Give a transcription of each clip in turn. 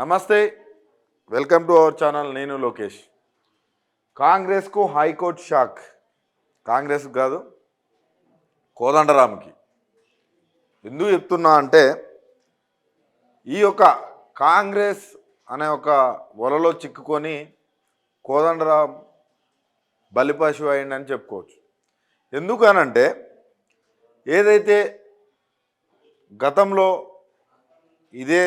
నమస్తే. Welcome to our channel నేను లోకేష్. కాంగ్రెస్కు హైకోర్టు షాక్. కాంగ్రెస్ కాదు కోదండరామ్కి. ఎందుకు చెప్తున్నా అంటే ఈ యొక్క కాంగ్రెస్ అనే ఒక వలలో చిక్కుకొని కోదండరామ్ బలిపశు అయిందని చెప్పుకోవచ్చు. ఎందుకనంటే ఏదైతే గతంలో ఇదే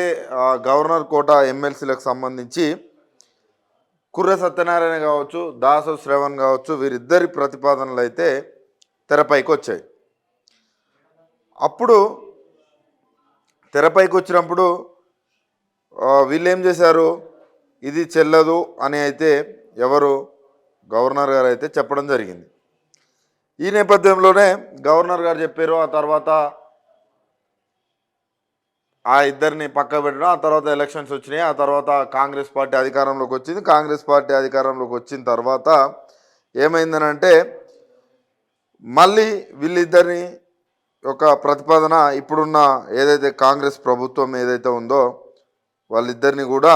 గవర్నర్ కోట ఎమ్మెల్సీలకు సంబంధించి కుర్ర సత్యనారాయణ కావచ్చు దాసు శ్రవణ్ కావచ్చు వీరిద్దరి ప్రతిపాదనలు అయితే తెరపైకి వచ్చాయి అప్పుడు తెరపైకి వచ్చినప్పుడు వీళ్ళు ఏం చేశారు? ఇది చెల్లదు అని అయితే ఎవరు? గవర్నర్ గారు అయితే చెప్పడం జరిగింది. ఈ నేపథ్యంలోనే గవర్నర్ గారు చెప్పారు ఆ తర్వాత ఆ ఇద్దరిని పక్క పెట్టడం ఆ తర్వాత ఎలక్షన్స్ వచ్చినాయి ఆ తర్వాత కాంగ్రెస్ పార్టీ అధికారంలోకి వచ్చింది. కాంగ్రెస్ పార్టీ అధికారంలోకి వచ్చిన తర్వాత ఏమైందనంటే మళ్ళీ వీళ్ళిద్దరిని ఒక ప్రతిపాదన ఇప్పుడున్న ఏదైతే కాంగ్రెస్ ప్రభుత్వం ఏదైతే ఉందో వాళ్ళిద్దరిని కూడా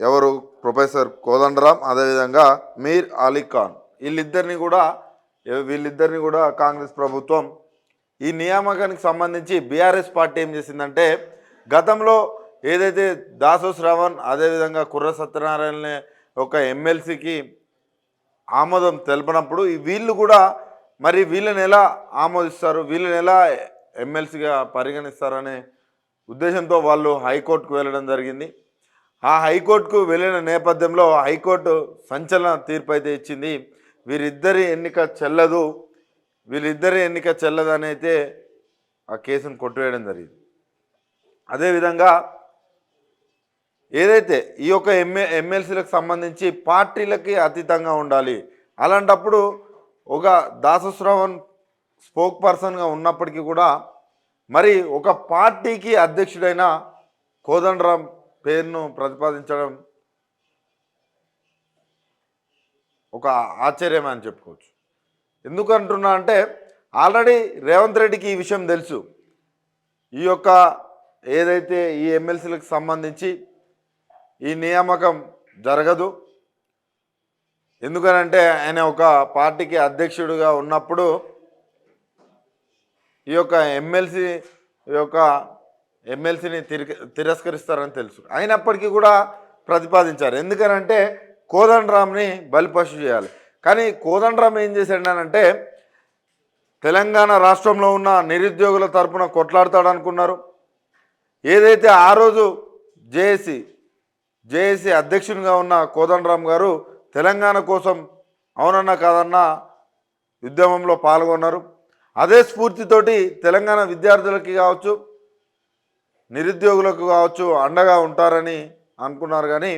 ఎవరు? ప్రొఫెసర్ కోదండరాం అదేవిధంగా మీర్ అలీ ఖాన్. వీళ్ళిద్దరిని కూడా వీళ్ళిద్దరిని కూడా కాంగ్రెస్ ప్రభుత్వం ఈ నియామకానికి సంబంధించి బీఆర్ఎస్ పార్టీ ఏం చేసిందంటే గతంలో ఏదైతే దాసు శ్రవణ్ అదేవిధంగా కుర్ర సత్యనారాయణ ఒక ఎమ్మెల్సీకి ఆమోదం తెలపనప్పుడు వీళ్ళు కూడా మరి వీళ్ళని ఎలా ఆమోదిస్తారు వీళ్ళని ఎలా ఎమ్మెల్సీగా పరిగణిస్తారనే ఉద్దేశంతో వాళ్ళు హైకోర్టుకు వెళ్ళడం జరిగింది. ఆ హైకోర్టుకు వెళ్ళిన నేపథ్యంలో హైకోర్టు సంచలన తీర్పు అయితే ఇచ్చింది. వీరిద్దరి ఎన్నిక చెల్లదు వీళ్ళిద్దరి ఎన్నిక చెల్లదని అయితే ఆ కేసును కొట్టివేయడం జరిగింది. అదేవిధంగా ఏదైతే ఈ యొక్క ఎమ్మె ఎమ్మెల్సీలకు సంబంధించి పార్టీలకి అతీతంగా ఉండాలి అలాంటప్పుడు ఒక దాసశ్రవణ్ స్పోక్ పర్సన్గా ఉన్నప్పటికీ కూడా మరి ఒక పార్టీకి అధ్యక్షుడైన కోదండరాం పేరును ప్రతిపాదించడం ఒక ఆశ్చర్యం అని చెప్పుకోవచ్చు. ఎందుకు అంటున్నా అంటే ఆల్రెడీ రేవంత్ రెడ్డికి ఈ విషయం తెలుసు. ఈ యొక్క ఏదైతే ఈ ఎమ్మెల్సీలకు సంబంధించి ఈ నియామకం జరగదు ఎందుకనంటే ఆయన ఒక పార్టీకి అధ్యక్షుడిగా ఉన్నప్పుడు ఈ యొక్క ఎమ్మెల్సీ ఈ యొక్క ఎమ్మెల్సీని తిరి తిరస్కరిస్తారని తెలుసు. అయినప్పటికీ కూడా ప్రతిపాదించారు. ఎందుకనంటే కోదండరామ్ని బలిపశు చేయాలి. కానీ కోదండరామ్ ఏం చేశాడనంటే తెలంగాణ రాష్ట్రంలో ఉన్న నిరుద్యోగుల తరపున కొట్లాడతాడు అనుకున్నారు ఏదైతే ఆ రోజు జేఏసీ జేఏసీ అధ్యక్షునిగా ఉన్న కోదండరామ్ గారు తెలంగాణ కోసం అవునన్నా కాదన్నా ఉద్యమంలో పాల్గొన్నారు. అదే స్ఫూర్తితోటి తెలంగాణ విద్యార్థులకి కావచ్చు నిరుద్యోగులకు కావచ్చు అండగా ఉంటారని అనుకున్నారు కానీ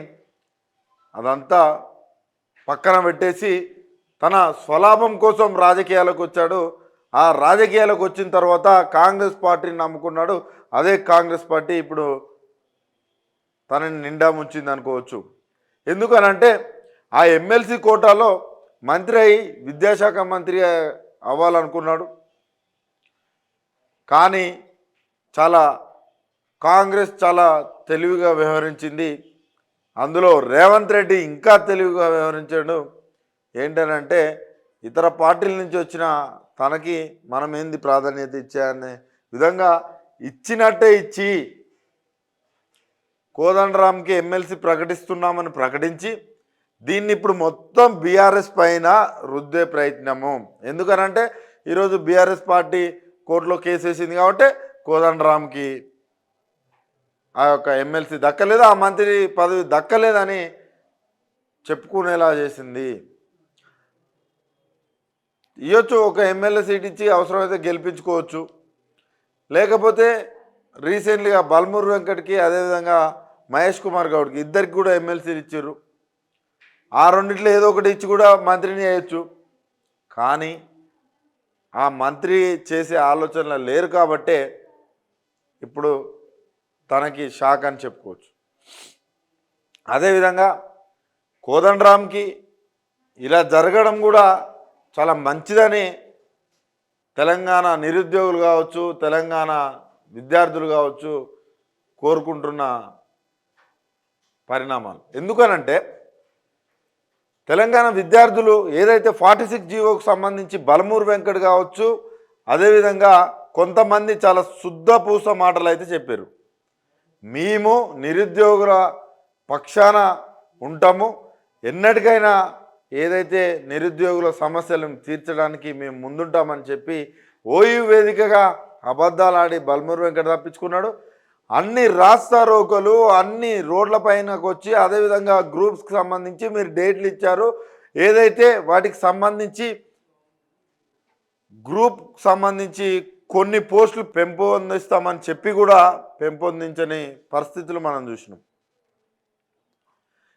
అదంతా పక్కన పెట్టేసి తన స్వలాభం కోసం రాజకీయాలకు వచ్చాడు ఆ రాజకీయాలకు వచ్చిన తర్వాత కాంగ్రెస్ పార్టీని నమ్ముకున్నాడు. అదే కాంగ్రెస్ పార్టీ ఇప్పుడు తనని నిండా ముంచింది అనుకోవచ్చు. ఎందుకనంటే ఆ ఎమ్మెల్సీ కోటాలో మంత్రి అయి విద్యాశాఖ మంత్రి అవ్వాలనుకున్నాడు. కానీ చాలా కాంగ్రెస్ చాలా తెలివిగా వ్యవహరించింది. అందులో రేవంత్ రెడ్డి ఇంకా తెలివిగా వ్యవహరించాడు. ఏంటనంటే ఇతర పార్టీల నుంచి వచ్చిన తనకి మనం ఏంది ప్రాధాన్యత ఇచ్చాయనే విధంగా ఇచ్చినట్టే ఇచ్చి కోదండరామ్కి ఎమ్మెల్సీ ప్రకటిస్తున్నామని ప్రకటించి దీన్ని ఇప్పుడు మొత్తం బీఆర్ఎస్ పైన రుద్దే ప్రయత్నము. ఎందుకనంటే ఈరోజు బీఆర్ఎస్ పార్టీ కోర్టులో కేసు వేసింది కాబట్టి కోదండరామ్కి ఆ యొక్క ఎమ్మెల్సీ దక్కలేదు ఆ మంత్రి పదవి దక్కలేదని చెప్పుకునేలా చేసింది. ఇవ్వచ్చు ఒక ఎమ్మెల్యే సీట్ ఇచ్చి అవసరమైతే గెలిపించుకోవచ్చు. లేకపోతే రీసెంట్లీగా బల్మూరు వెంకట్కి అదేవిధంగా మహేష్ కుమార్ గౌడ్కి ఇద్దరికి కూడా ఎమ్మెల్సీలు ఇచ్చారు ఆ రెండిట్లో ఏదో ఒకటి ఇచ్చి కూడా మంత్రిని చేయొచ్చు కానీ ఆ మంత్రి చేసే ఆలోచనలు లేరు కాబట్టే ఇప్పుడు తనకి షాక్ అని చెప్పుకోవచ్చు. అదేవిధంగా కోదండరామ్కి ఇలా జరగడం కూడా చాలా మంచిదని తెలంగాణ నిరుద్యోగులు కావచ్చు తెలంగాణ విద్యార్థులు కావచ్చు కోరుకుంటున్న పరిణామాలు. ఎందుకనంటే తెలంగాణ విద్యార్థులు ఏదైతే ఫార్టీ సిక్స్ జీవోకు సంబంధించి బలమూరు వెంకట్ కావచ్చు అదేవిధంగా కొంతమంది చాలా శుద్ధ పూస మాటలు అయితే చెప్పారు. మేము నిరుద్యోగుల పక్షాన ఉంటాము. ఎన్నటికైనా ఏదైతే నిరుద్యోగుల సమస్యలను తీర్చడానికి మేము ముందుంటామని చెప్పి ఓయు వేదికగా అబద్ధాలు ఆడి బల్మూరు వెంకట తప్పించుకున్నాడు. అన్ని రాస్తారోకలు అన్ని రోడ్ల పైనకు వచ్చి అదేవిధంగా గ్రూప్స్కి సంబంధించి మీరు డేట్లు ఇచ్చారు. ఏదైతే వాటికి సంబంధించి గ్రూప్ సంబంధించి కొన్ని పోస్టులు పెంపొందిస్తామని చెప్పి కూడా పెంపొందించని పరిస్థితులు మనం చూసినాం.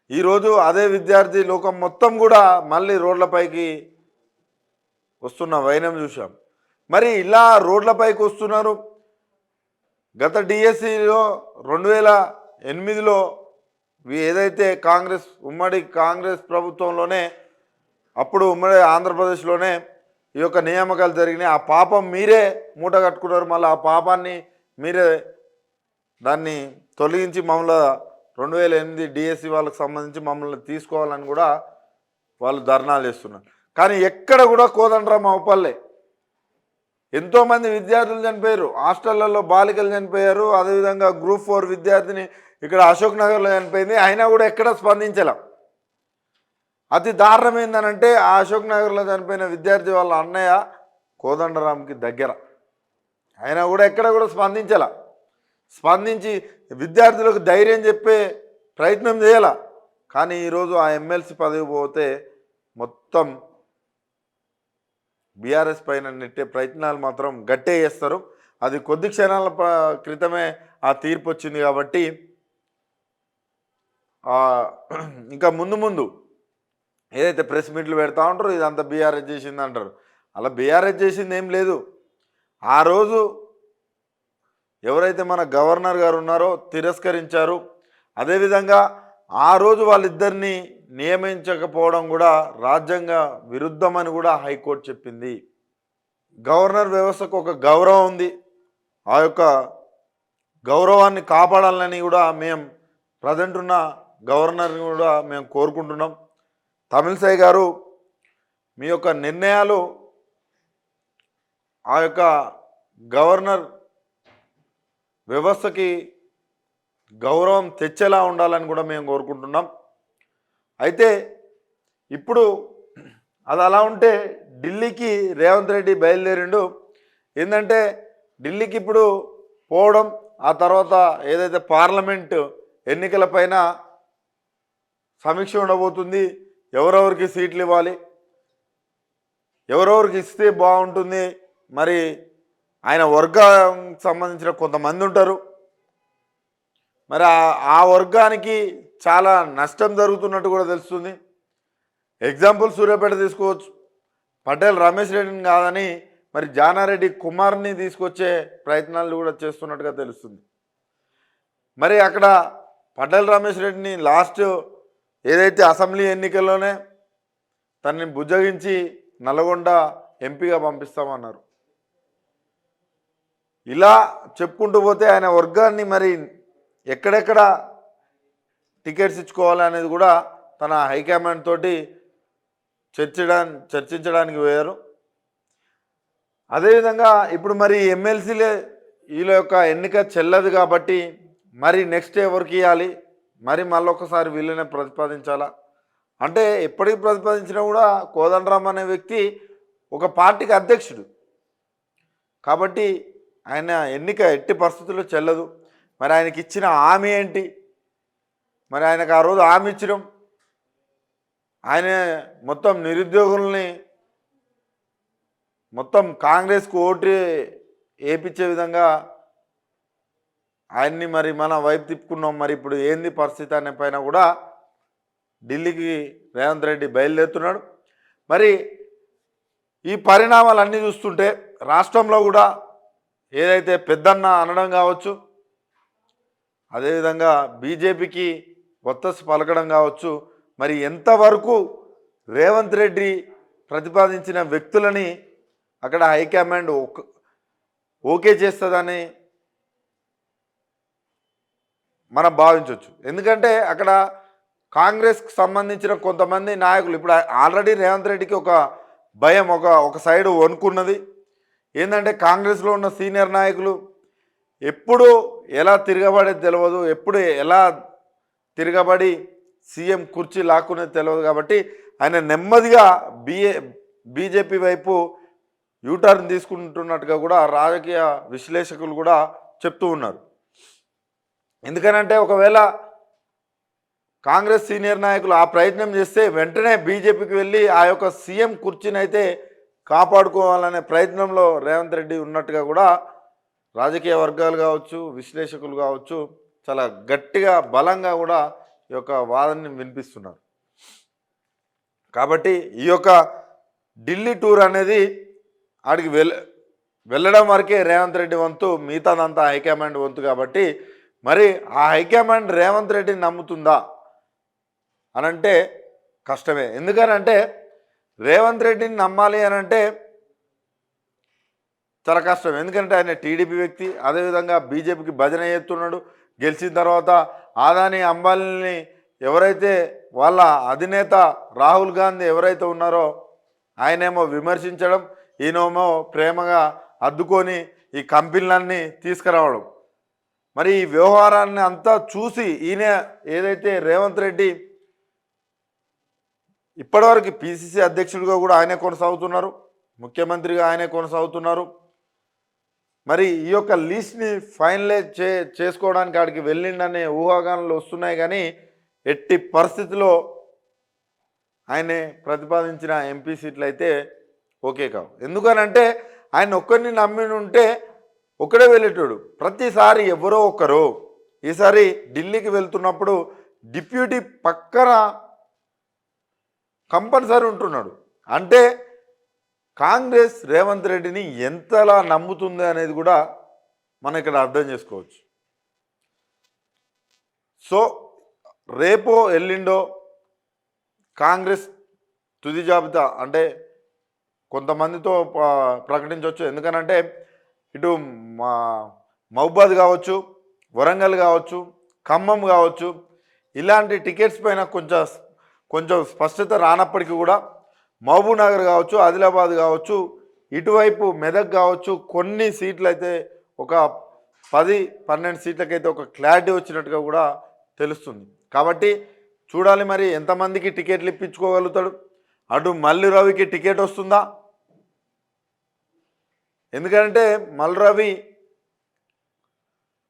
ఈరోజు అదే విద్యార్థి లోకం మొత్తం కూడా మళ్ళీ రోడ్లపైకి వస్తున్న వైనం చూసాం మరి ఇలా రోడ్లపైకి వస్తున్నారు. గత డిఎస్సిలో రెండు వేల ఎనిమిదిలో ఏదైతే కాంగ్రెస్ ఉమ్మడి కాంగ్రెస్ ప్రభుత్వంలోనే అప్పుడు ఉమ్మడి ఆంధ్రప్రదేశ్లోనే ఈ యొక్క నియామకాలు జరిగినాయి. ఆ పాపం మీరే మూట కట్టుకున్నారు. మళ్ళీ ఆ పాపాన్ని మీరే దాన్ని తొలగించి మమ్మల్ని రెండు వేల ఎనిమిది డిఎస్సి వాళ్ళకి సంబంధించి మమ్మల్ని తీసుకోవాలని కూడా వాళ్ళు ధర్నాలు చేస్తున్నారు. కానీ ఎక్కడ కూడా కోదండరామ్ అవపల్లే ఎంతోమంది విద్యార్థులు చనిపోయారు. హాస్టళ్ళలో బాలికలు చనిపోయారు. అదేవిధంగా గ్రూప్ ఫోర్ విద్యార్థిని ఇక్కడ అశోక్ నగర్లో చనిపోయింది. అయినా కూడా ఎక్కడ స్పందించలేం. అతి దారుణం ఏందనంటే ఆ అశోక్ నగర్లో చనిపోయిన విద్యార్థి వాళ్ళ అన్నయ్య కోదండరాంకి దగ్గర. అయినా కూడా ఎక్కడ కూడా స్పందించాల. స్పందించి విద్యార్థులకు ధైర్యం చెప్పే ప్రయత్నం చేయాల. కానీ ఈరోజు ఆ ఎమ్మెల్సీ పదవి పోతే మొత్తం బీఆర్ఎస్ పైన నెట్టే ప్రయత్నాలు మాత్రం గట్టే చేస్తారు. అది కొద్ది క్షణాల ప- క్రితమే ఆ తీర్పు వచ్చింది కాబట్టి ఇంకా ముందు ముందు ఏదైతే ప్రెస్ మీట్లు పెడతా ఉంటారో ఇదంతా బీఆర్ఎస్ చేసింది అంటారు. అలా బీఆర్ఎస్ చేసింది ఏం లేదు. ఆ రోజు ఎవరైతే మన గవర్నర్ గారు ఉన్నారో తిరస్కరించారు. అదేవిధంగా ఆ రోజు వాళ్ళిద్దరిని నియమించకపోవడం కూడా రాజ్యాంగ విరుద్ధమని కూడా హైకోర్టు చెప్పింది. గవర్నర్ వ్యవస్థకు ఒక గౌరవం ఉంది. ఆ యొక్క గౌరవాన్ని కాపాడాలని కూడా మేము ప్రజెంట్ ఉన్న గవర్నర్ని కూడా మేము కోరుకుంటున్నాం. తమిళసాయి గారు మీ యొక్క నిర్ణయాలు ఆ యొక్క గవర్నర్ వ్యవస్థకి గౌరవం తెచ్చేలా ఉండాలని కూడా మేము కోరుకుంటున్నాం. అయితే ఇప్పుడు అది అలా ఉంటే ఢిల్లీకి రేవంత్ రెడ్డి బయలుదేరిండు. ఏంటంటే ఢిల్లీకి ఇప్పుడు పోవడం ఆ తర్వాత ఏదైతే పార్లమెంట్ ఎన్నికలపైన సమీక్ష ఉండబోతుంది ఎవరెవరికి సీట్లు ఇవ్వాలి ఎవరెవరికి ఇస్తే బాగుంటుంది మరి ఆయన వర్గం సంబంధించిన కొంతమంది ఉంటారు. మరి ఆ- వర్గానికి చాలా నష్టం జరుగుతున్నట్టు కూడా తెలుస్తుంది. ఎగ్జాంపుల్ సూర్యాపేట తీసుకోవచ్చు. పటేల్ రమేష్ రెడ్డిని కాదని మరి జానారెడ్డి కుమార్ని తీసుకొచ్చే ప్రయత్నాలు కూడా చేస్తున్నట్టుగా తెలుస్తుంది. మరి అక్కడ పటేల్ రమేష్ రెడ్డిని లాస్ట్ ఏదైతే అసెంబ్లీ ఎన్నికల్లోనే తనని బుజ్జగించి నల్గొండ ఎంపీగా పంపిస్తామన్నారు. ఇలా చెప్పుకుంటూ పోతే ఆయన వర్గాన్ని మరి ఎక్కడెక్కడ టికెట్స్ ఇచ్చుకోవాలనేది కూడా తన హైకమాండ్ తోటి చర్చించడానికి చర్చించడానికి పోయారు. అదేవిధంగా ఇప్పుడు మరి ఎమ్మెల్సీలే వీళ్ళ యొక్క ఎన్నిక చెల్లదు కాబట్టి మరి నెక్స్ట్ ఎవరికి ఇవ్వాలి మరి మళ్ళొకసారి వీళ్ళనే ప్రతిపాదించాలా? అంటే ఎప్పటికి ప్రతిపాదించినా కూడా కోదండరామ్ అనే వ్యక్తి ఒక పార్టీకి అధ్యక్షుడు. కాబట్టి ఆయన ఎన్నిక ఎట్టి పరిస్థితుల్లో చెల్లదు. మరి ఆయనకి ఇచ్చిన హామీ ఏంటి? మరి ఆయనకు ఆ రోజు హామీ ఇచ్చడం ఆయన మొత్తం నిరుద్యోగుల్ని మొత్తం కాంగ్రెస్కు ఓటు వేయించే విధంగా ఆయన్ని మరి మన వైపు తిప్పుకున్నాం. మరి ఇప్పుడు ఏంది పరిస్థితి అనే పైన కూడా ఢిల్లీకి రేవంత్ రెడ్డి బయలుదేరుతున్నాడు. మరి ఈ పరిణామాలన్నీ చూస్తుంటే రాష్ట్రంలో కూడా ఏదైతే పెద్దన్న అనడం కావచ్చు అదేవిధంగా బీజేపీకి ఒత్తసు పలకడం కావచ్చు మరి ఎంతవరకు రేవంత్ రెడ్డి ప్రతిపాదించిన వ్యక్తులని అక్కడ హైకమాండ్ ఓకే చేస్తుందని మనం భావించవచ్చు ఎందుకంటే అక్కడ కాంగ్రెస్కి సంబంధించిన కొంతమంది నాయకులు ఇప్పుడు ఆల్రెడీ రేవంత్ రెడ్డికి ఒక భయం ఒక ఒక సైడు వణుకున్నది. ఏంటంటే కాంగ్రెస్లో ఉన్న సీనియర్ నాయకులు ఎప్పుడు ఎలా తిరగబడేది తెలియదు ఎప్పుడు ఎలా తిరగబడి సీఎం కుర్చీ లాక్కునేది తెలియదు కాబట్టి ఆయన నెమ్మదిగా బిఏ బీజేపీ వైపు యూటర్న్ తీసుకుంటున్నట్టుగా కూడా రాజకీయ విశ్లేషకులు కూడా చెప్తూ ఉన్నారు. ఎందుకనంటే ఒకవేళ కాంగ్రెస్ సీనియర్ నాయకులు ఆ ప్రయత్నం చేస్తే వెంటనే బీజేపీకి వెళ్ళి ఆ యొక్క సీఎం కుర్చీని అయితే కాపాడుకోవాలనే ప్రయత్నంలో రేవంత్ రెడ్డి ఉన్నట్టుగా కూడా రాజకీయ వర్గాలు కావచ్చు విశ్లేషకులు కావచ్చు చాలా గట్టిగా బలంగా కూడా ఈ యొక్క వాదనని వినిపిస్తున్నారు. కాబట్టి ఈ యొక్క ఢిల్లీ టూర్ అనేది ఆడికి వెళ్ వెళ్ళడం వరకే రేవంత్ రెడ్డి వంతు మిగతాదంతా హైకమాండ్ వంతు కాబట్టి మరి ఆ హైకమాండ్ రేవంత్ రెడ్డిని నమ్ముతుందా? అనంటే కష్టమే కష్టమే. ఎందుకనంటే రేవంత్ రెడ్డిని నమ్మాలి అని అంటే చాలా కష్టం. ఎందుకంటే ఆయన టీడీపీ వ్యక్తి అదేవిధంగా బీజేపీకి భజన చేస్తున్నాడు. గెలిచిన తర్వాత ఆదాని అంబానీని ఎవరైతే వాళ్ళ అధినేత రాహుల్ గాంధీ ఎవరైతే ఉన్నారో ఆయనేమో విమర్శించడం ఈయనేమో ప్రేమగా అద్దుకొని ఈ కంపెనీలన్నీ తీసుకురావడం. మరి ఈ వ్యవహారాన్ని అంతా చూసి ఈయన ఏదైతే రేవంత్ రెడ్డి ఇప్పటివరకు పిసిసి అధ్యక్షుడిగా కూడా ఆయనే కొనసాగుతున్నారు. ముఖ్యమంత్రిగా ఆయనే కొనసాగుతున్నారు. మరి ఈ యొక్క లీస్ట్ని ఫైనలైజ్ చే చేసుకోవడానికి ఆడికి వెళ్ళిండనే ఊహాగానాలు వస్తున్నాయి కానీ ఎట్టి పరిస్థితిలో ఆయనే ప్రతిపాదించిన ఎంపీ సీట్లు అయితే ఓకే కావు. ఎందుకనంటే ఆయన ఒక్కరిని నమ్మి ఉంటే ఒక్కడే వెళ్ళేటోడు. ప్రతిసారి ఎవరో ఒకరు ఈసారి ఢిల్లీకి వెళ్తున్నప్పుడు డిప్యూటీ పక్కన కంపల్సరీ ఉంటున్నాడు. అంటే కాంగ్రెస్ రేవంత్ రెడ్డిని ఎంతలా నమ్ముతుంది అనేది కూడా మనం ఇక్కడ అర్థం చేసుకోవచ్చు. సో రేపో ఎల్లిండో కాంగ్రెస్ తుది జాబితా అంటే కొంతమందితో ప్రకటించవచ్చు. ఎందుకనంటే ఇటు మా మహబాద్ కావచ్చు వరంగల్ కావచ్చు ఖమ్మం కావచ్చు ఇలాంటి టికెట్స్ పైన కొంచెం కొంచెం స్పష్టత రానప్పటికీ కూడా మహబూబ్ నగర్ కావచ్చు ఆదిలాబాద్ కావచ్చు ఇటువైపు మెదక్ కావచ్చు కొన్ని సీట్లు అయితే ఒక పది పన్నెండు సీట్లకైతే ఒక క్లారిటీ వచ్చినట్టుగా కూడా తెలుస్తుంది. కాబట్టి చూడాలి మరి ఎంతమందికి టికెట్లు ఇప్పించుకోగలుగుతాడు. అటు మల్లి రవికి టికెట్ వస్తుందా? ఎందుకంటే మల్లి రవి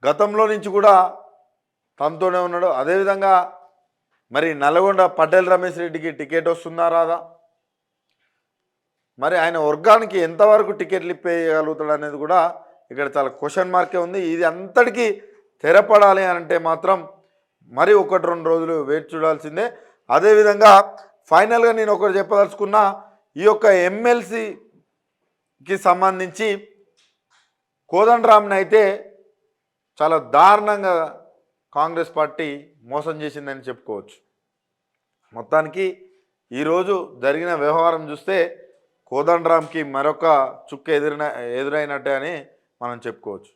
గతంలో నుంచి కూడా తనతోనే ఉన్నాడు. అదేవిధంగా మరి నల్గొండ పటేల్ రమేష్ రెడ్డికి టికెట్ వస్తుందా రాదా? మరి ఆయన వర్గానికి ఎంతవరకు టికెట్లు ఇప్పేయగలుగుతాడు అనేది కూడా ఇక్కడ చాలా క్వశ్చన్ మార్కే ఉంది. ఇది అంతటికీ తెరపడాలి అని అంటే మాత్రం మరి ఒకటి రెండు రోజులు వేచి చూడాల్సిందే. అదేవిధంగా ఫైనల్గా నేను ఒకటి చెప్పదలుచుకున్న ఈ యొక్క ఎమ్మెల్సీకి సంబంధించి కోదండరామ్ని అయితే చాలా దారుణంగా కాంగ్రెస్ పార్టీ మోసం చేసిందని చెప్పుకోవచ్చు. మొత్తానికి ఈరోజు జరిగిన వ్యవహారం చూస్తే కోదండరామ్కి మరొక చుక్క ఎదురైన ఎదురైనట్టే అని మనం చెప్పుకోవచ్చు.